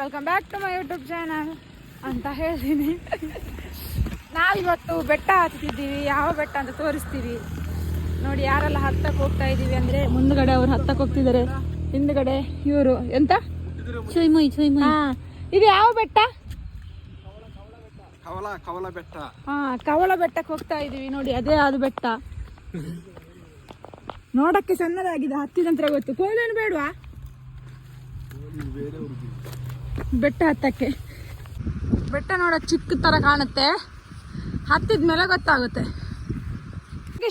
Welcome back to my YouTube channel ಅಂತ ಹೇಳ್ತೀನಿ ನಾವಿವತ್ತು ಬೆಟ್ಟ ಹತ್ತಿದ್ದೀವಿ ಯಾವ ಬೆಟ್ಟ ಅಂತ ತೋರಿಸ್ತೀವಿ. ನೋಡಿ ಯಾರೆಲ್ಲ ಹತ್ತಕ್ಕೆ ಹೋಗ್ತಾ ಇದ್ದೀವಿ ಅಂದರೆ ಮುಂದ್ಗಡೆ ಅವ್ರು ಹತ್ತಕ್ಕೆ ಹೋಗ್ತಿದ್ದಾರೆ. ಹಿಂದ್ಗಡೆ ಇವರು. ಎಂತ? ಚುಯ್ಮುಯ್ ಚುಯ್ಮುಯ್. ಹಾ. ಇದು ಯಾವ ಬೆಟ್ಟ? ಕವಲ ಕವಲ ಬೆಟ್ಟ. ಹಾ ಕವಳ ಬೆಟ್ಟಕ್ಕೆ ಹೋಗ್ತಾ ಇದೀವಿ ನೋಡಿ ಅದೇ ಅದು ಬೆಟ್ಟ. ನೋಡಕ್ಕೆ ಸಣ್ಣದಾಗಿದೆ. ಹತ್ತಿದಂತ್ರ ಗೊತ್ತು. ಕೋಲೇನು ಬೇಡವಾ? ಬೆಟ್ಟ ಹತ್ತಕ್ಕೆ. ಬೆಟ್ಟ ನೋಡೋಕೆ ಚಿಕ್ಕ ಥರ ಕಾಣುತ್ತೆ. ಹತ್ತಿದ ಮೇಲೆ ಗೊತ್ತಾಗುತ್ತೆ.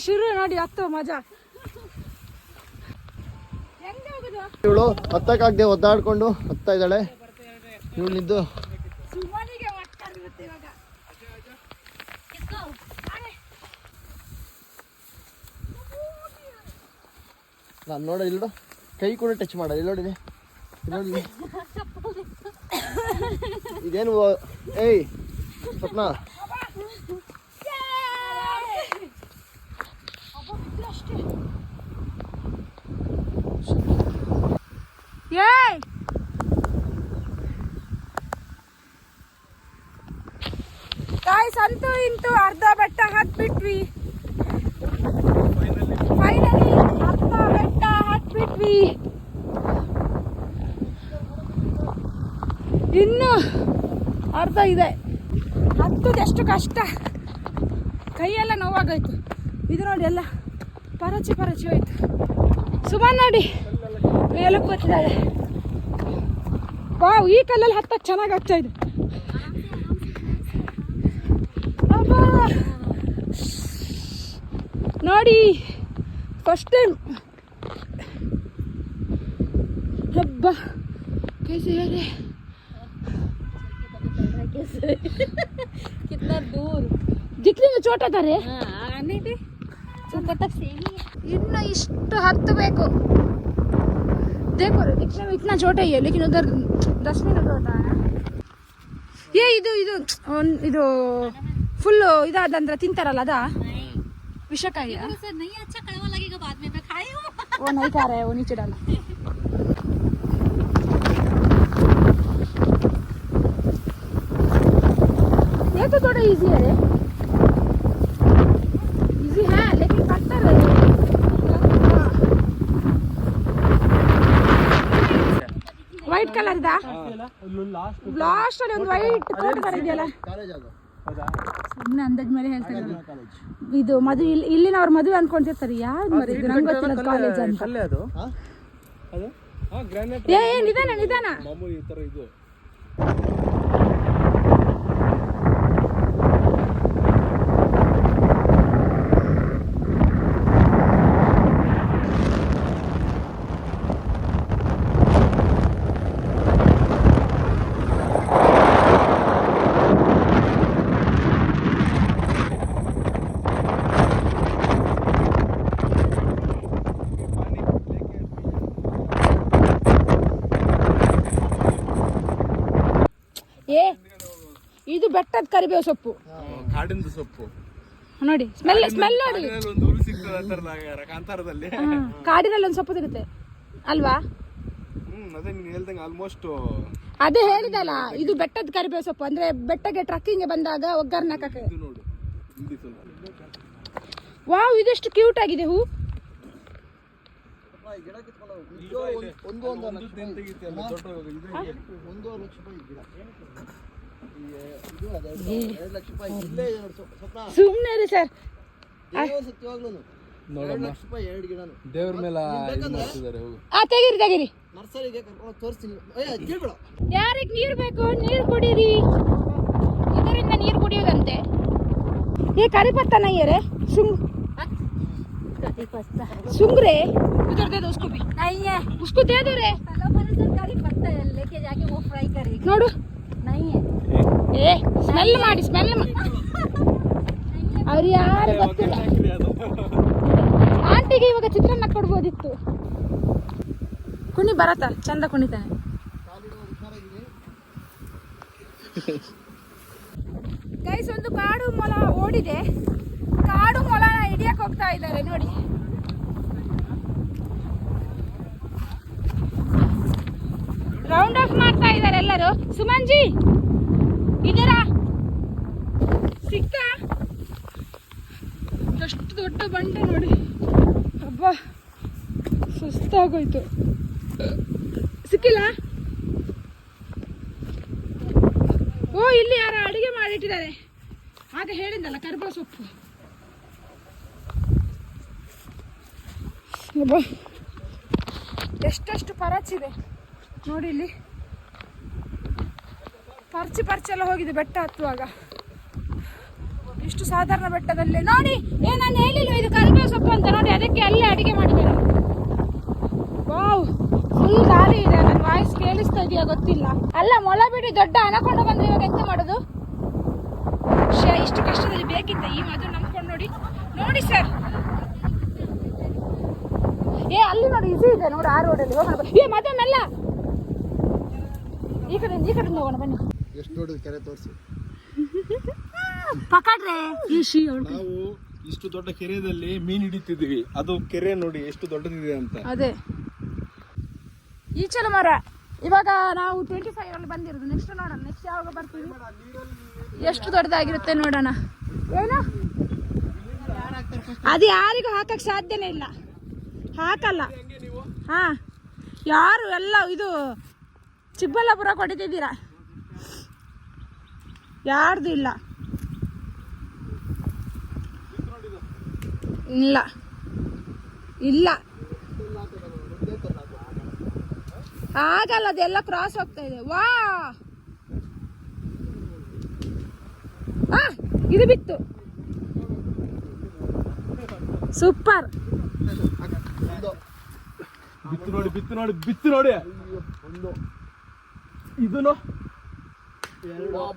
ಶುರು ನೋಡಿ ಹತ್ತೋ ಮಜಾ. ಇವಳು ಹತ್ತಕ್ಕಾಗದೆ ಒದ್ದಾಡ್ಕೊಂಡು ಹತ್ತಾ ಇದ್ದಾಳೆ. ಇವಳಿದ್ದು ನಾನು ನೋಡೋ ಇಲ್ಲೋ ನೋಡು. ಕೈ ಕೂಡ ಟಚ್ ಮಾಡೋದು ನೋಡಿ ನೋಡಿದೆ ನೋಡಿ ಇದೇನು ಓ- ಏಯ್ ಸ್ವಪ್ನ ಏಯ್ ಗಾಯ್ಸ್ ಅಂತೂ ಇಂತೂ ಅರ್ಧ ಬೆಟ್ಟ ಹತ್ಬಿಟ್ವಿ. ಫೈನಲಿ ಅರ್ಧ ಬೆಟ್ಟ ಹತ್ಬಿಟ್ವಿ. ಇನ್ನೂ ಅರ್ಧ ಇದೆ. ಹತ್ತದಷ್ಟು ಕಷ್ಟ. ಕೈಯೆಲ್ಲ ನೋವಾಗೋಯ್ತು. ಇದು ನೋಡಿ ಎಲ್ಲ ಪರಚಿ ಪರಚಿ ಹೋಯ್ತು. ಸುಮಾರು ನೋಡಿ ಮೇಲಕ್ಕೆ ಬರ್ತಿದ್ದಾಳೆ ಬಾ ಈ ಕಲ್ಲಲ್ಲಿ ಹತ್ತಕ್ಕೆ ಚೆನ್ನಾಗಿ ಆಗ್ತಾ ಇದೆ. ನೋಡಿ ಫಸ್ಟ್ ಟೈಮ್ ಹಬ್ಬ ಕೈ ಸಿಗೋದೇ कितना दूर दिखने में छोटा था रे हाँ आने दे ऊपर तक सेम ही है ಇನ್ನು ಇಷ್ಟು ಹತ್ತಬೇಕು देखो रे दिखने में इतना छोटा ही है लेकिन उधर दस मिनट होता है ಏ ಇದು ಇದು ಒಂದ್ ಇದು ಫುಲ್ ಇದಾದ ನಂತರ ತಿಂತಾರಲ್ಲ ಅದ नहीं ವಿಷಕಾಯಿ इधर से नहीं अच्छा थोड़ा इजी है रे इजी है लेकिन पत्थर है ವೈಟ್ ಕಲರ್ ಇದಾ ಲಾಸ್ಟ್ ಅಲ್ಲಿ ಒಂದು ವೈಟ್ ಕೋಟ್ ತರ ಇದೆಯಲ್ಲ ಕಾಲೇಜ್ ಅದು ಸುಮ್ಮನೆ ಅಂದಾಜ್ ಮೇಲೆ ಹೇಳ್ತಾರೆ ಇದು ಮದುವೆ ಇಲ್ಲಿ ಇಲ್ಲಿನವ್ರ ಮದುವೆ ಅನ್ಕೊಂತಿರ್ತಾರೆ ಯಾವ್ದು ಮರಿ ಇದು ನಂಗೆ ಗೊತ್ತಿಲ್ಲ ಕಾಲೇಜ್ ಅಂತ ಕಲ್ಲೇ ಅದು ಹಾ? ಅದು ಹಾ ಗ್ರಾನೈಟ್ ಏ ಏ, ನಿಧಾನ ನಿಧಾನ ಇದು ಬೆಟ್ಟದ ಕರಿಬೇವು ಸೊಪ್ಪು. ಸೊಪ್ಪು. ನೋಡಿ ಸ್ಮೆಲ್ ಸ್ಮೆಲ್ ನೋಡಿ. ಕಾಡಿನಲ್ಲಿ ಒಂದು ಹುಲ್ ಸಿಗ್ತದೆ ಅಂತಾರಲ್ಲ ಕಾಂತಾರದಲ್ಲಿ. ಹಾ, ಕಾಡಿನಲ್ಲಿ ಒಂದು ಸೊಪ್ಪು ಸಿಗುತ್ತೆ ಅಲ್ವಾ? ಹ್ಮ್ ಅದೇ ನೀನು ಹೇಳ್ದಂಗೆ ಆಲ್ಮೋಸ್ಟ್ ಅದೇ ಹೇಳಿದಲ್ಲ ಇದು ಬೆಟ್ಟದ ಕರಿಬೇವು ಸೊಪ್ಪು. ಅಂದ್ರೆ ಬೆಟ್ಟಗೆ ಟ್ರಕ್ಕಿಂಗ್ ಬಂದಾಗ ಒಗ್ಗರಣೆ ಹಾಕಕ್ಕೆ. ಇದು ನೋಡು ಇಲ್ಲಿತ್ತು ವಾವ್ ಇದೆಷ್ಟು ಕ್ಯೂಟ್ ಆಗಿದೆ ಹೂ. ಒಂದ್- ಒಂದು ಒಂದು ಲಕ್ಷ ರೂಪಾಯಿ. ಗಿಡ. ಈ, ಇದು ಅದೇ ಎರಡು ಲಕ್ಷ ರೂಪಾಯಿ ಇಲ್ಲೇ ಇದೆ ನೋಡಿ ಸ್ವ- ಸ್ವಪ್ನ ಸುಮ್ಮನೆ ರೀ ಸರ್ ಏನೋ ಸತ್ಯವಾಗ್ಲೂ ಎರಡು ಲಕ್ಷ ರೂಪಾಯಿ ಎರಡು ಗಿಡನು ದೇವ್ರ ಮೇಲೆ ಇದು ಮಾಡ್ತಿದ್ದಾರೆ ಹೋಗು ಆ ತೆಗೀರಿ ತೆಗೀರಿ ನರ್ಸರಿಗೆ ಕರ್ಕೊಂಡು ತೋರಿಸ್ತೀನಿ ಏ ಕೇಳ್ಬೇಡ ಯಾರಿಗೆ ನೀರು ಬೇಕು ನೀರು ಕುಡೀರಿ ಇದರಿಂದ ನೀರು ಕುಡಿಯೋದಂತೆ ये करी पत्ता नहीं है रे सुंग कड़ी पत्ता सुंग रे उधर दे दो उसको भी नहीं है उसको दे दो रे चलो मैंने सर कड़ी पत्ता है लेके जाके वो फ्राई करेगी ನೋಡು नहीं है ಏ ಸ್ಮೆಲ್ ಮಾಡಿ ಸ್ಮೆಲ್ ಅವ್ರು ಯಾರು ಗೊತ್ತಿಲ್ಲ. ಆಂಟಿಗೆ ಇವಾಗ ಚಿತ್ರಾನ್ನ ಕೊಡ್ಬೋದಿತ್ತು. ಕುಣಿ ಬರತ್ತ? ಚಂದ ಕುಣಿತಾನೆ. ಗೈಸ್ ಒಂದು ಕಾಡು ಮೊಲ ಓಡಿದೆ. ಕಾಡು ಮೊಲನ ಹಿಡಿಯಕ್ ಹೋಗ್ತಾ ಇದ್ದಾರೆ, ನೋಡಿ. ರೌಂಡ್ ಆಫ್ ಮಾಡ್ತಾ ಇದ್ದಾರೆ ಎಲ್ಲರೂ. ಸುಮಂಜಿ ಇದೀರಾ ಸಿಕ್ತಾ ಬಂಡೆ ನೋಡಿ. ಹಬ್ಬ ಸುಸ್ತಾಗೋಯ್ತು. ಸಿಕ್ಕಿಲ್ಲ? ಓ, ಇಲ್ಲಿ ಯಾರ ಅಡುಗೆ ಮಾಡಿಟ್ಟಿದ್ದಾರೆ. ಆಗ ಹೇಳಿದ್ದಲ್ಲ ಕರ್ಬೋ ಸೊಪ್ಪು. ಅಬ್ಬ, ಎಷ್ಟೆಷ್ಟು ಪರಚಿದೆ ನೋಡಿ ಇಲ್ಲಿ. ಪರ್ಚಿ ಪರ್ಚಿ ಎಲ್ಲ ಹೋಗಿದೆ, ಬೆಟ್ಟ ಹತ್ತುವಾಗ. ಇಷ್ಟು ಸಾಧಾರಣ ಬೆಟ್ಟದಲ್ಲಿ ನೋಡಿ. ಏ ನಾನು ಹೇಳಿಲ್ಲ ಇದು ಕರಿಬೇವು ಸೊಪ್ಪು ಅಂತ? ನೋಡಿ ಅದಕ್ಕೆ ಅಲ್ಲೇ ಅಡಿಗೆ ಮಾಡಿದ್ದಾರೆ ವಾವ್ ಫುಲ್ ಗಾಳಿ ಇದೆ. ನನ್ನ ವಾಯ್ಸ್ ಕೇಳಿಸ್ತಾ ಇದೆಯಾ ಗೊತ್ತಿಲ್ಲ. ಅಲ್ಲ ಮೊಳ ಬಿಡಿ ದೊಡ್ಡ ಅನಕೊಂಡು ಬಂದ್ರೆ ಇವಾಗ ಎಂತ ಮಾಡೋದು? ಇಷ್ಟು ಕಷ್ಟದಲ್ಲಿ ಬೇಕಿತ್ತ ಈ ಮಾತು ನಂಬ್ಕೊಂಡು ನೋಡಿ. ನೋಡಿ ಸರ್ ಏ ಅಲ್ಲಿ ನೋಡಿ ಈಸಿ ಇದೆ ನೋಡಿ ಆ ರೋಡಲ್ಲಿ ಹೋಗೋಣ. ಏ ಮತ್ತೆ ಮೆಲ್ಲ. ಈ ಕಡೆ ಈ ಕಡೆ ಹೋಗೋಣ ಬನ್ನಿ. ಎಷ್ಟು ಕೆರೆ ತೋರಿಸಿ. ಪಕಡ್ರೆ. ಈ ಶಿ ನಾವು ಇಷ್ಟು ದೊಡ್ಡ ಕೆರೆಯಲ್ಲಿ ಮೀನ್ ಹಿಡಿತಿದ್ವಿ ಅದು ಕೆರೆ ನೋಡಿ ಎಷ್ಟು ದೊಡ್ಡದಿದೆ ಅಂತ. ಅದೇ. ಈಚಲ ಮರ. ಇವಾಗ ನಾವು ಟ್ವೆಂಟಿ ಫೈವ್ ಅಲ್ಲಿ ಬಂದಿರೋದು. ನೆಕ್ಸ್ಟ್ ನೋಡೋಣ. ನೆಕ್ಸ್ಟ್ ಯಾವಾಗ ಬರ್ತೀವಿ? ಎಷ್ಟು ದೊಡ್ಡದಾಗಿರುತ್ತೆ ನೋಡೋಣ. ಏನು? ಅದು ಯಾರಿಗೂ ಹಾಕಕ್ಕೆ ಸಾಧ್ಯನೇ ಇಲ್ಲ. ಹಾಕಲ್ಲ. ಹಾ. ಯಾರು ಎಲ್ಲ ಇದು ಚಿಕ್ಕಬಳ್ಳಾಪುರ ಕೊಡಿತಿದ್ದೀರಾ ಯಾರ್ದು ಇಲ್ಲ. ಇಲ್ಲ. ಇಲ್ಲ. ಆಗಲ್ಲ ಅದೆಲ್ಲ ಕ್ರಾಸ್ ಹೋಗ್ತಾ ಇದೆ. ವಾ! ಇದು ಬಿತ್ತು. ಸೂಪರ್. ಬಿತ್ತು ನೋಡಿ ಬಿತ್ತು ನೋಡಿ ಬಿತ್ತು ನೋಡಿ. ಇದನ್ನು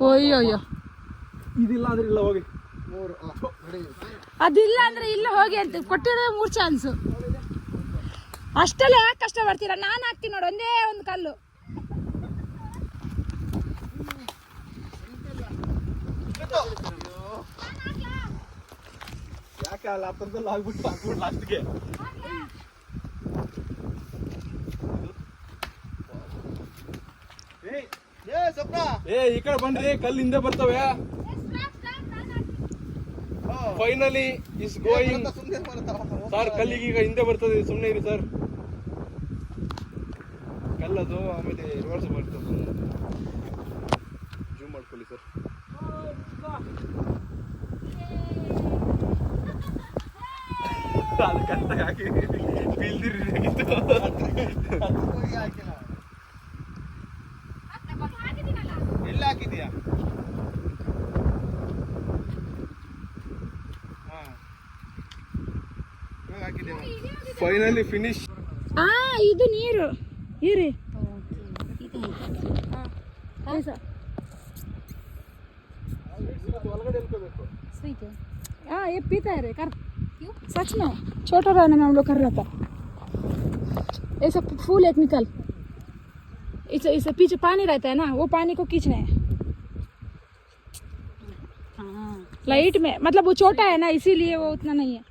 ಅಯ್ಯೋ ಅಯ್ಯೋ ಇದಿಲ್ಲ ಅಂದ್ರೆ ಇಲ್ಲ ಹೋಗಿ. ಅದಿಲ್ಲ ಅಂದ್ರೆ ಇಲ್ಲ ಹೋಗಿ ಅಂತ ಕೊಟ್ಟಿರೋ ಮೂರ್ ಚಾನ್ಸ್ ಅಷ್ಟೆಲ್ಲ ಯಾಕೆ ಕಷ್ಟ ಪಡ್ತೀರಾ ನಾನು ಹಾಕ್ತೀನಿ ನೋಡಿ ಒಂದೇ ಒಂದು ಕಲ್ಲು. ಯಾಕೆ ಅಲ್ಲಿ ಹತ್ತರದಲ್ಲಿ ಆಗ್ಬಿಟ್ಟು ಹಾಕ್ಬಿಟ್ಟು ಲಾಸ್ಟ್ಗೆ ಏ ಏ ಈ ಕಡೆ ಬನ್ರಿ ಕಲ್ಲು ಹಿಂದೆ ಬರ್ತವೆ. ಫೈನಲಿ ಇಸ್ ಗೋಯಿಂಗ್ ಸರ್ ಕಲ್ಲಿಗೆ ಈಗ ಹಿಂದೆ ಬರ್ತದೆ ಸುಮ್ಮನೆ ಇರಿ ಸರ್ ಕಲ್ಲದು ಆಮೇಲೆ ರಿವರ್ಸ್ ಬರ್ತದೆ ಜೂಮ್ ಮಾಡ್ಕೊಳ್ಳಿ ಸರ್ ಅದು ಹಾಕಿ ಬೀಳ್ದಿರಿ ಹಾಕಿಲ್ಲ. ಫೈನಲಿ ಫಿನಿಶ್ ಆ ಇದು ನೀರು ಇರಿ स्वीट है हाँ ये पीता है रे कर सच में छोटा रहने में हम लोग कर रहा था ये सब फूल एक निकल इसे इसे पीछे पानी रहता है ना वो पानी को खींचना है हाँ लाइट में मतलब वो छोटा है ना इसीलिए वो उतना नहीं है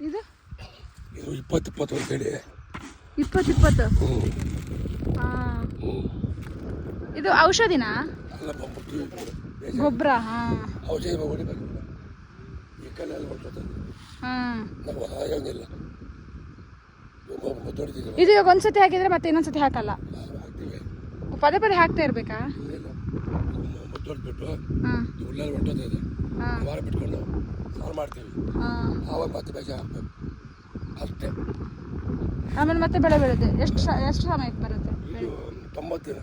ಇದು? ಇದು ಇಪ್ಪತ್ತು ಅಂತ ಕಡೆ ಇಪ್ಪತ್ತು ಇಪ್ಪತ್ತು? ಹಾಂ ಇದು ಔಷಧಿನಾ? ಗೊಬ್ಬರ ಹಾಂ. ಔಷಧಿ ಈ ಕಲ್ಲೆಲ್ಲ ಹಾಂ. ನಾವು ಹಾಗಂಗಿಲ್ಲ ದೊಡ್ಡದಿದೆ ಇದು ಇವಾಗ ಒಂದ್ಸತಿ ಹಾಕಿದ್ರೆ ಮತ್ತೆ ಇನ್ನೊಂದ್ಸತಿ ಹಾಕಲ್ಲ? ಪದೇ ಪದೇ ಹಾಕ್ತಾ ಇರ್ಬೇಕಾ? ಹಾಂ. ಬಿಟ್ಕೊಂಡು. ಮಾಡ್ತೀವಿ. ಆವಾಗ ಮತ್ತೆ ಬೀಜ ಹಾಕ್ಬೇಕು ಅಷ್ಟೇ. ಆಮೇಲೆ ಮತ್ತೆ ಬೆಳೆ ಬೆಳೆದೆ ಎಷ್ಟು ಎಷ್ಟು ಸಮಯಕ್ಕೆ ಬರುತ್ತೆ? ತೊಂಬತ್ತು ದಿನ.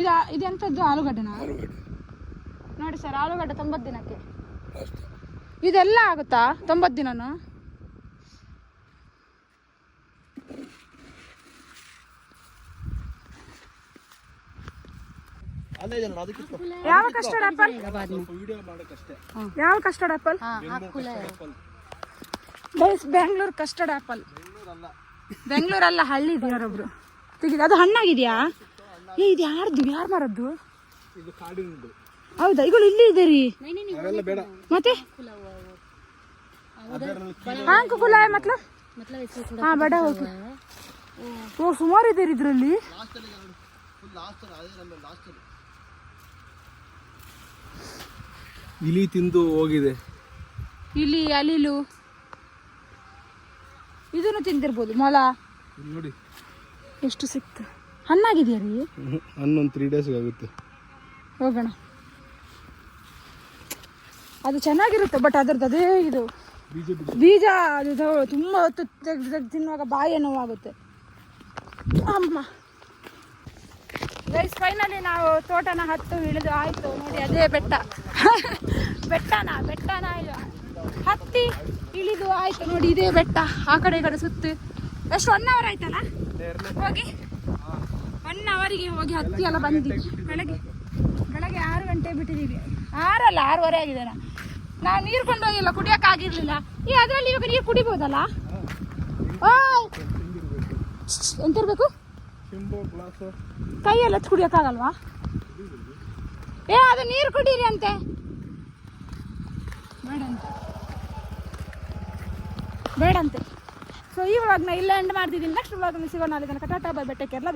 ಇದು ಇದು ಇದೆಂಥದ್ದು? ಆಲೂಗಡ್ಡೆನಾ? ಆಲೂಗಡ್ಡೆ. ನೋಡಿ ಸರ್ ಆಲೂಗಡ್ಡೆ ತೊಂಬತ್ತು ದಿನಕ್ಕೆ. ಅಷ್ಟೇ. ಇದೆಲ್ಲ ಆಗುತ್ತಾ? ತೊಂಬತ್ತು ದಿನನು ಅಲ್ಲೇ ಇದೆ ನೋಡಿ ಅದಕ್ಕೆ ಇಟ್ಕೊ. ಯಾವ ಕಸ್ಟರ್ಡ್ ಆಪಲ್ ಯಾವ custard apple guys Bengaluru custard apple ಬೆಂಗಳೂರಲ್ಲ ಹಳ್ಳಿ ಇದೆ ತೆಗಿದ ಅದು ಹಣ್ಣಾಗಿದ್ಯಾ? ಏ ಇದು ಯಾರ್ದು? ಯಾರು ಮಾರದ್ದು? ಹೌದಾ? ಇಗಳು ಇಲ್ಲಿ ಇದೆ ರೀ. ಮತ್ತೆ? ಬೇಡ ಓ ಸುಮಾರು ಇದೆ ಇದರಲ್ಲಿ. ಇಲಿ ತಿಂದು ಹೋಗಿದೆ. ಇಲಿ ಅಲಿಲು. ಇದನ್ನು ತಿಂದಿರ್ಬೋದು ಮೊಲ. ನೋಡಿ. ಎಷ್ಟು ಸಿಕ್ತು? ಹಣ್ಣಾಗಿದೆಯಾ ರೀ? ಹನ್ನೊಂದು ತ್ರೀ ಡೇಸ್ಗೆ ಆಗುತ್ತೆ. ಹೋಗೋಣ. ಅದು ಚೆನ್ನಾಗಿರುತ್ತೆ ಬಟ್ ಅದ್ರದ್ದು ಅದೇ ಇದು. ಬೀಜ ಅದು ತುಂಬ ಹೊತ್ತು ತೆಗ್ದು ತೆಗ್ದು ತಿನ್ನುವಾಗ ಬಾಯಿ ನೋವಾಗುತ್ತೆ. ಅಮ್ಮ. ಗೈಸ್ ಫೈನಲಿ ನಾವು ತೋಟನ ಹತ್ತು ಇಳಿದು ಆಯಿತು. ನೋಡಿ, ಅದೇ ಬೆಟ್ಟ. ಬೆಟ್ಟನ? ಬೆಟ್ಟನ ಇದು? ಹತ್ತಿ ಇಳಿದು ಆಯಿತು. ನೋಡಿ, ಇದೇ ಬೆಟ್ಟ. ಆ ಕಡೆ ಈ ಕಡೆ ಸುತ್ತು. ಎಷ್ಟು ಒನ್ ಅವರ್ ಆಯ್ತಲ್ಲ? ಹೋಗಿ. ಒನ್ ಅವರಿಗೆ ಹೋಗಿ ಹತ್ತಿ ಎಲ್ಲ ಬಂದಿ. ಬೆಳಗ್ಗೆ. ಬೆಳಗ್ಗೆ ಆರು ಗಂಟೆ ಬಿಟ್ಟಿದ್ದೀವಿ ಆರಲ್ಲ? ಆರೂವರೆ ಆಗಿದೆ ನಾವು ನೀರು ಕೊಂಡೋಗಿಲ್ಲ ಕುಡಿಯೋಕ್ಕಾಗಿರ್ಲಿಲ್ಲ ಈ ಅದರಲ್ಲಿ ಇವಾಗ ನೀರು ಕುಡಿಬೋದಲ್ಲ? ಓ ಎಂತಿರ್ಬೇಕು ಕೈಯಲ್ಲಿ ಹಚ್ಚಿ ಕುಡಿಯೋಕ್ಕಾಗಲ್ವಾ ಏ, ಅದು ನೀರು ಕುಡೀರಿ ಅಂತೆ. ಬೇಡಂತೆ. ಬೇಡಂತೆ. ಸೊ ಈ ವ್ಲಾಗ್ನ ಇಲ್ಲೇ ಎಂಡ್ ಮಾಡ್ತಿದ್ದೀನಿ. ನೆಕ್ಸ್ಟ್ ವ್ಲಾಗ್ನ ಸಿಗೋಣ. ಅಲ್ಲಿ ತನಕ ಟಾಟಾ ಬೈ ಬೆಟ್ಟಕ್ಕೆ ಎಲ್ಲ